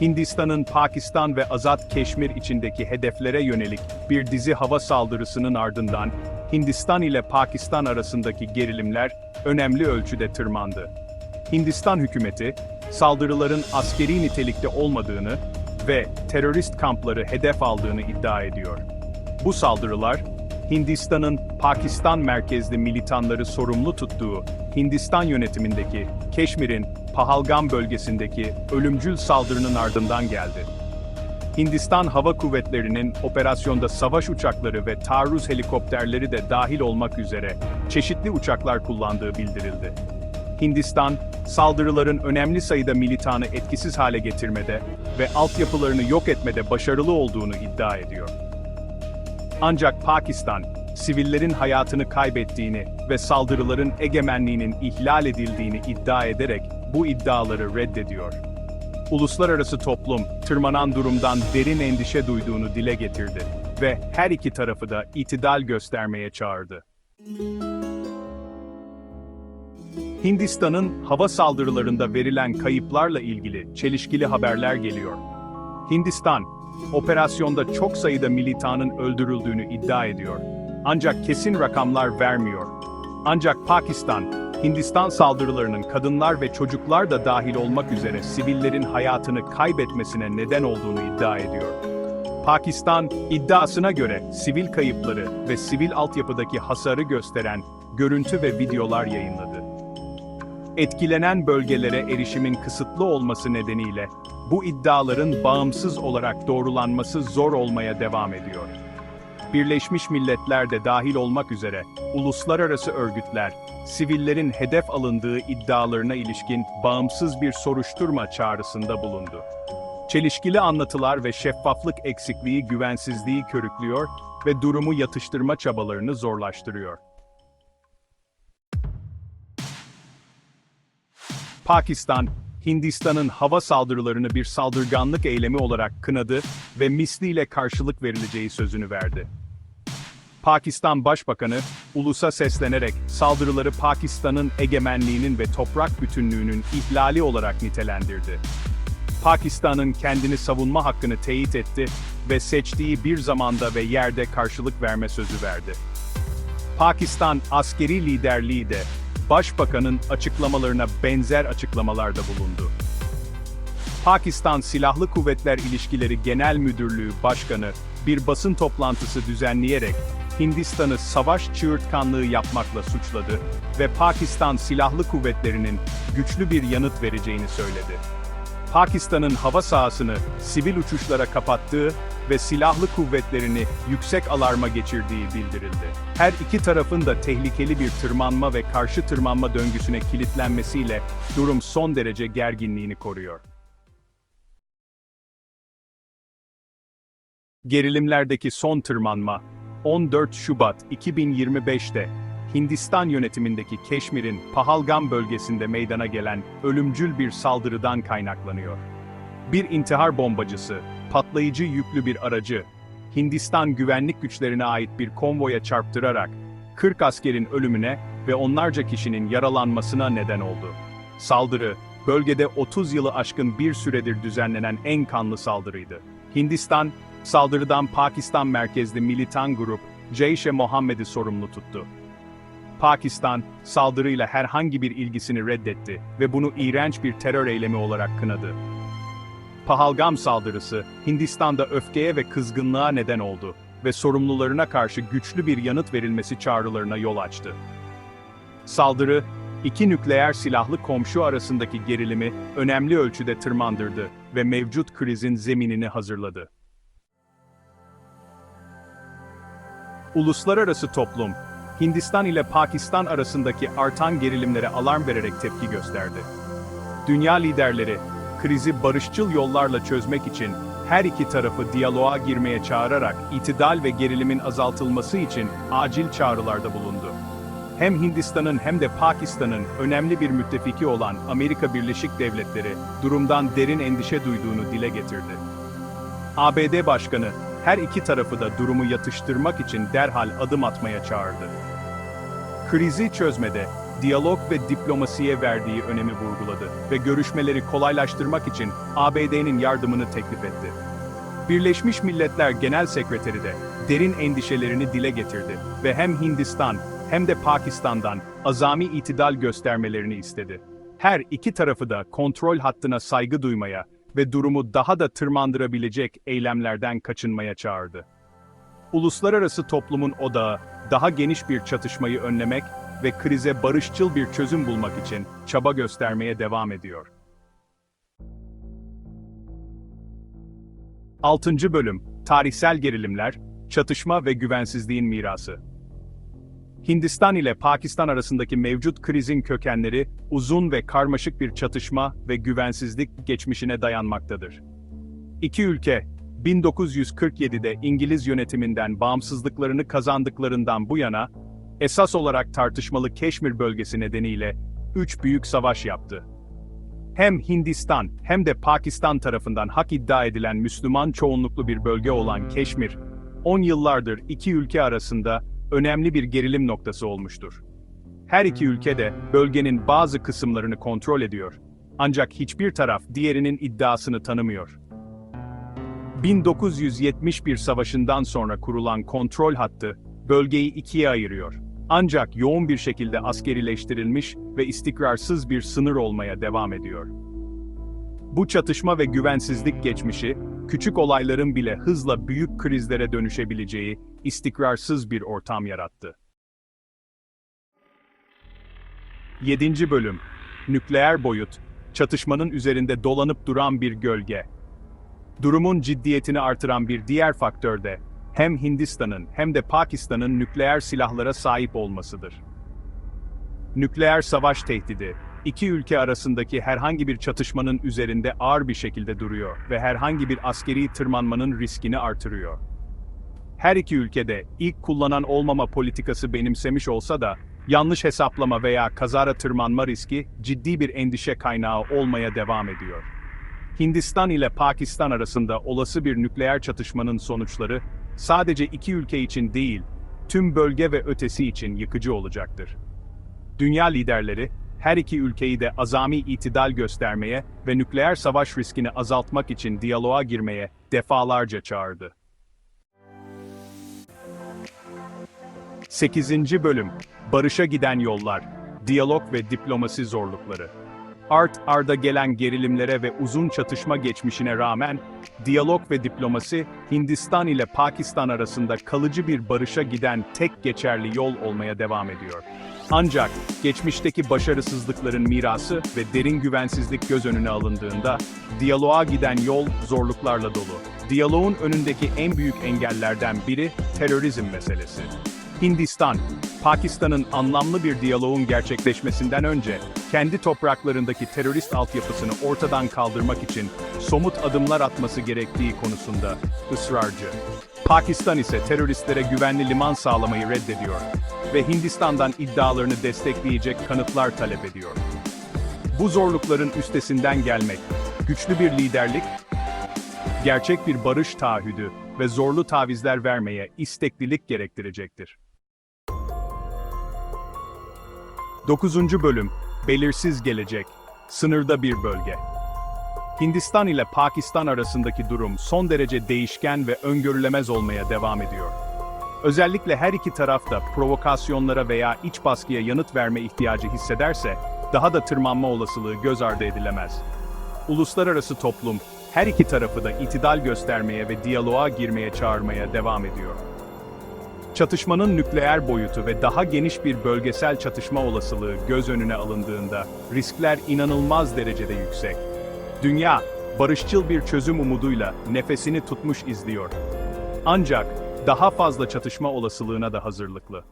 Hindistan'ın Pakistan ve Azat Keşmir içindeki hedeflere yönelik bir dizi hava saldırısının ardından Hindistan ile Pakistan arasındaki gerilimler önemli ölçüde tırmandı. Hindistan hükümeti, saldırıların askeri nitelikte olmadığını ve terörist kampları hedef aldığını iddia ediyor. Bu saldırılar, Hindistan'ın Pakistan merkezli militanları sorumlu tuttuğu Hindistan yönetimindeki Keşmir'in Pahalgam bölgesindeki ölümcül saldırının ardından geldi. Hindistan Hava Kuvvetleri'nin operasyonda savaş uçakları ve taarruz helikopterleri de dahil olmak üzere çeşitli uçaklar kullandığı bildirildi. Hindistan, saldırıların önemli sayıda militanı etkisiz hale getirmede ve altyapılarını yok etmede başarılı olduğunu iddia ediyor. Ancak Pakistan, sivillerin hayatını kaybettiğini ve saldırıların egemenliğinin ihlal edildiğini iddia ederek bu iddiaları reddediyor. Uluslararası toplum, tırmanan durumdan derin endişe duyduğunu dile getirdi ve her iki tarafı da itidal göstermeye çağırdı. Hindistan'ın hava saldırılarında verilen kayıplarla ilgili çelişkili haberler geliyor. Hindistan, operasyonda çok sayıda militanın öldürüldüğünü iddia ediyor. Ancak kesin rakamlar vermiyor. Ancak Pakistan, Hindistan saldırılarının kadınlar ve çocuklar da dahil olmak üzere sivillerin hayatını kaybetmesine neden olduğunu iddia ediyor. Pakistan, iddiasına göre sivil kayıpları ve sivil altyapıdaki hasarı gösteren görüntü ve videolar yayınladı. Etkilenen bölgelere erişimin kısıtlı olması nedeniyle bu iddiaların bağımsız olarak doğrulanması zor olmaya devam ediyor. Birleşmiş Milletler de dahil olmak üzere uluslararası örgütler, sivillerin hedef alındığı iddialarına ilişkin bağımsız bir soruşturma çağrısında bulundu. Çelişkili anlatılar ve şeffaflık eksikliği güvensizliği körüklüyor ve durumu yatıştırma çabalarını zorlaştırıyor. Pakistan, Hindistan'ın hava saldırılarını bir saldırganlık eylemi olarak kınadı ve misliyle karşılık verileceği sözünü verdi. Pakistan Başbakanı, ulusa seslenerek saldırıları Pakistan'ın egemenliğinin ve toprak bütünlüğünün ihlali olarak nitelendirdi. Pakistan'ın kendini savunma hakkını teyit etti ve seçtiği bir zamanda ve yerde karşılık verme sözü verdi. Pakistan askeri liderliği de Başbakanın açıklamalarına benzer açıklamalarda bulundu. Pakistan Silahlı Kuvvetler İlişkileri Genel Müdürlüğü Başkanı bir basın toplantısı düzenleyerek Hindistan'ı savaş çığırtkanlığı yapmakla suçladı ve Pakistan Silahlı Kuvvetleri'nin güçlü bir yanıt vereceğini söyledi. Pakistan'ın hava sahasını sivil uçuşlara kapattığı ve silahlı kuvvetlerini yüksek alarma geçirdiği bildirildi. Her iki tarafın da tehlikeli bir tırmanma ve karşı tırmanma döngüsüne kilitlenmesiyle durum son derece gerginliğini koruyor. Gerilimlerdeki son tırmanma, 14 Şubat 2025'te Hindistan yönetimindeki Keşmir'in Pahalgam bölgesinde meydana gelen ölümcül bir saldırıdan kaynaklanıyor. Bir intihar bombacısı, patlayıcı yüklü bir aracı, Hindistan güvenlik güçlerine ait bir konvoya çarptırarak 40 askerin ölümüne ve onlarca kişinin yaralanmasına neden oldu. Saldırı, bölgede 30 yılı aşkın bir süredir düzenlenen en kanlı saldırıydı. Hindistan, saldırıdan Pakistan merkezli militan grup Jeyş-e Mohammed'i sorumlu tuttu. Pakistan, saldırıyla herhangi bir ilgisini reddetti ve bunu iğrenç bir terör eylemi olarak kınadı. Pahalgam saldırısı, Hindistan'da öfkeye ve kızgınlığa neden oldu ve sorumlularına karşı güçlü bir yanıt verilmesi çağrılarına yol açtı. Saldırı, iki nükleer silahlı komşu arasındaki gerilimi önemli ölçüde tırmandırdı ve mevcut krizin zeminini hazırladı. Uluslararası toplum, Hindistan ile Pakistan arasındaki artan gerilimlere alarm vererek tepki gösterdi. Dünya liderleri, krizi barışçıl yollarla çözmek için her iki tarafı diyaloğa girmeye çağırarak itidal ve gerilimin azaltılması için acil çağrılarda bulundu. Hem Hindistan'ın hem de Pakistan'ın önemli bir müttefiki olan Amerika Birleşik Devletleri durumdan derin endişe duyduğunu dile getirdi. ABD Başkanı her iki tarafı da durumu yatıştırmak için derhal adım atmaya çağırdı. Krizi çözmede diyalog ve diplomasiye verdiği önemi vurguladı ve görüşmeleri kolaylaştırmak için ABD'nin yardımını teklif etti. Birleşmiş Milletler Genel Sekreteri de derin endişelerini dile getirdi ve hem Hindistan hem de Pakistan'dan azami itidal göstermelerini istedi. Her iki tarafı da kontrol hattına saygı duymaya ve durumu daha da tırmandırabilecek eylemlerden kaçınmaya çağırdı. Uluslararası toplumun odağı, daha geniş bir çatışmayı önlemek ve krize barışçıl bir çözüm bulmak için çaba göstermeye devam ediyor. 6. Bölüm Tarihsel Gerilimler, Çatışma ve Güvensizliğin Mirası Hindistan ile Pakistan arasındaki mevcut krizin kökenleri, uzun ve karmaşık bir çatışma ve güvensizlik geçmişine dayanmaktadır. İki ülke, 1947'de İngiliz yönetiminden bağımsızlıklarını kazandıklarından bu yana, esas olarak tartışmalı Keşmir bölgesi nedeniyle üç büyük savaş yaptı. Hem Hindistan hem de Pakistan tarafından hak iddia edilen Müslüman çoğunluklu bir bölge olan Keşmir, 10 yıllardır iki ülke arasında önemli bir gerilim noktası olmuştur. Her iki ülke de bölgenin bazı kısımlarını kontrol ediyor. Ancak hiçbir taraf diğerinin iddiasını tanımıyor. 1971 savaşından sonra kurulan kontrol hattı, bölgeyi ikiye ayırıyor. Ancak yoğun bir şekilde askerileştirilmiş ve istikrarsız bir sınır olmaya devam ediyor. Bu çatışma ve güvensizlik geçmişi, küçük olayların bile hızla büyük krizlere dönüşebileceği istikrarsız bir ortam yarattı. 7. Bölüm Nükleer boyut, çatışmanın üzerinde dolanıp duran bir gölge. Durumun ciddiyetini artıran bir diğer faktör de hem Hindistan'ın hem de Pakistan'ın nükleer silahlara sahip olmasıdır. Nükleer savaş tehdidi, iki ülke arasındaki herhangi bir çatışmanın üzerinde ağır bir şekilde duruyor ve herhangi bir askeri tırmanmanın riskini artırıyor. Her iki ülkede ilk kullanan olmama politikası benimsemiş olsa da, yanlış hesaplama veya kazara tırmanma riski ciddi bir endişe kaynağı olmaya devam ediyor. Hindistan ile Pakistan arasında olası bir nükleer çatışmanın sonuçları, sadece iki ülke için değil, tüm bölge ve ötesi için yıkıcı olacaktır. Dünya liderleri, her iki ülkeyi de azami itidal göstermeye ve nükleer savaş riskini azaltmak için diyaloğa girmeye defalarca çağırdı. 8. Bölüm Barışa giden yollar, diyalog ve diplomasi zorlukları. Art arda gelen gerilimlere ve uzun çatışma geçmişine rağmen, diyalog ve diplomasi, Hindistan ile Pakistan arasında kalıcı bir barışa giden tek geçerli yol olmaya devam ediyor. Ancak, geçmişteki başarısızlıkların mirası ve derin güvensizlik göz önüne alındığında, diyaloğa giden yol zorluklarla dolu. Diyaloğun önündeki en büyük engellerden biri terörizm meselesi. Hindistan, Pakistan'ın anlamlı bir diyaloğun gerçekleşmesinden önce, kendi topraklarındaki terörist altyapısını ortadan kaldırmak için somut adımlar atması gerektiği konusunda ısrarcı. Pakistan ise teröristlere güvenli liman sağlamayı reddediyor ve Hindistan'dan iddialarını destekleyecek kanıtlar talep ediyor. Bu zorlukların üstesinden gelmek, güçlü bir liderlik, gerçek bir barış taahhüdü ve zorlu tavizler vermeye isteklilik gerektirecektir. 9. Bölüm Belirsiz Gelecek Sınırda bir bölge Hindistan ile Pakistan arasındaki durum son derece değişken ve öngörülemez olmaya devam ediyor. Özellikle her iki taraf da provokasyonlara veya iç baskıya yanıt verme ihtiyacı hissederse, daha da tırmanma olasılığı göz ardı edilemez. Uluslararası toplum, her iki tarafı da itidal göstermeye ve diyaloğa girmeye çağırmaya devam ediyor. Çatışmanın nükleer boyutu ve daha geniş bir bölgesel çatışma olasılığı göz önüne alındığında riskler inanılmaz derecede yüksek. Dünya, barışçıl bir çözüm umuduyla nefesini tutmuş izliyor. Ancak daha fazla çatışma olasılığına da hazırlıklı.